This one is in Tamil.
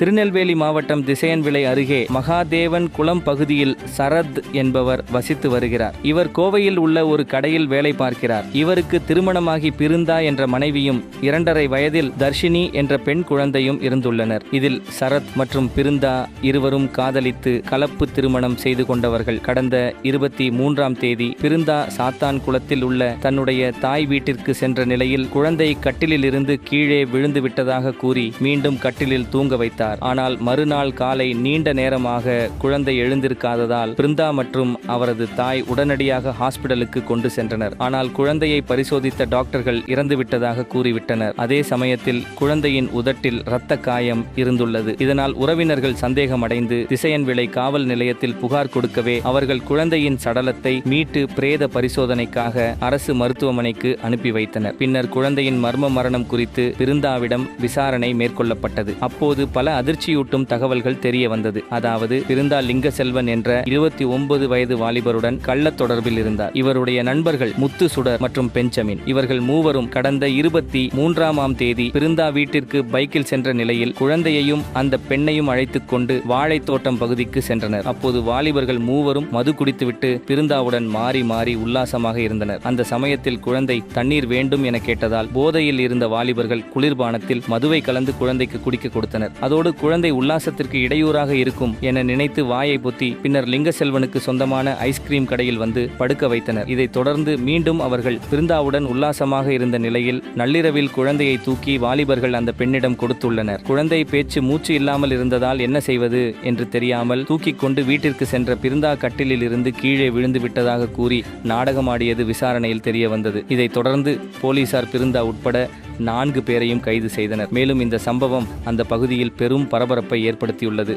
திருநெல்வேலி மாவட்டம் திசையன்விளை அருகே மகாதேவன் குளம் பகுதியில் சரத் என்பவர் வசித்து வருகிறார். இவர் கோவையில் உள்ள ஒரு கடையில் வேலை பார்க்கிறார். இவருக்கு திருமணமாகி பிருந்தா என்ற மனைவியும் இரண்டரை வயதில் தர்ஷினி என்ற பெண் குழந்தையும் இருந்துள்ளனர். இதில் சரத் மற்றும் பிருந்தா இருவரும் காதலித்து கலப்பு திருமணம் செய்து கொண்டவர்கள். கடந்த இருபத்தி மூன்றாம் தேதி பிருந்தா சாத்தான் குளத்தில் உள்ள தன்னுடைய தாய் வீட்டிற்கு சென்ற நிலையில் குழந்தை கட்டிலில் இருந்து கீழே விழுந்து விட்டதாக கூறி மீண்டும் கட்டிலில் தூங்க வைத்தார். ஆனால் மறுநாள் காலை நீண்ட நேரமாக குழந்தை எழுந்திருக்காததால் பிருந்தா மற்றும் அவரது தாய் உடனடியாக ஹாஸ்பிடலுக்கு கொண்டு சென்றனர். ஆனால் குழந்தையை பரிசோதித்த டாக்டர்கள் இறந்துவிட்டதாக கூறிவிட்டனர். அதே சமயத்தில் குழந்தையின் உதட்டில் இரத்த காயம் இருந்துள்ளது. இதனால் உறவினர்கள் சந்தேகமடைந்து திசையன்விளை காவல் நிலையத்தில் புகார் கொடுக்கவே அவர்கள் குழந்தையின் சடலத்தை மீட்டு பிரேத பரிசோதனைக்காக அரசு மருத்துவமனைக்கு அனுப்பி வைத்தனர். பின்னர் குழந்தையின் மர்ம மரணம் குறித்து பிருந்தாவிடம் விசாரணை மேற்கொள்ளப்பட்டது. அப்போது பல அதிர்ச்சியூட்டும் தகவல்கள் தெரிய வந்தது. அதாவது பிருந்தா லிங்கசெல்வன் என்ற இருபத்தி ஒன்பது வயது வாலிபருடன் கள்ள தொடர்பில் இருந்தார். இவருடைய நண்பர்கள் முத்து சுடர் மற்றும் பெஞ்சமின். இவர்கள் மூவரும் கடந்த இருபத்தி மூன்றாம் ஆம் தேதி பிருந்தா வீட்டிற்கு பைக்கில் சென்ற நிலையில் குழந்தையையும் அந்த பெண்ணையும் அழைத்துக் கொண்டு வாழைத்தோட்டம் பகுதிக்கு சென்றனர். அப்போது வாலிபர்கள் மூவரும் மது குடித்துவிட்டு பிருந்தாவுடன் மாறி மாறி உல்லாசமாக இருந்தனர். அந்த சமயத்தில் குழந்தை தண்ணீர் வேண்டும் என கேட்டதால் போதையில் இருந்த வாலிபர்கள் குளிர்பானத்தில் மதுவை கலந்து குழந்தைக்கு குடிக்க கொடுத்தனர். அதோடு குழந்தை உல்லாசத்திற்கு இடையூறாக இருக்கும் என நினைத்து வாயை பொத்தி பின்னர் லிங்கசெல்வனுக்கு சொந்தமான ஐஸ்கிரீம் கடையில் வந்து படுக்க வைத்தனர். இதைத் தொடர்ந்து மீண்டும் அவர்கள் பிருந்தாவுடன் உல்லாசமாக இருந்த நிலையில் நள்ளிரவில் குழந்தையை தூக்கி வாலிபர்கள் அந்த பெண்ணிடம் கொடுத்துள்ளனர். குழந்தை பேச்சு மூச்சு இல்லாமல் இருந்ததால் என்ன செய்வது என்று தெரியாமல் தூக்கிக் கொண்டு வீட்டிற்கு சென்ற பிருந்தா கட்டிலில் இருந்து கீழே விழுந்து விட்டதாக கூறி நாடகமாடியது விசாரணையில் தெரிய வந்தது. இதைத் தொடர்ந்து போலீசார் பிருந்தா உட்பட நான்கு பேரையும் கைது செய்தனர். மேலும் இந்த சம்பவம் அந்த பகுதியில் பெரும் பரபரப்பை ஏற்படுத்தியுள்ளது.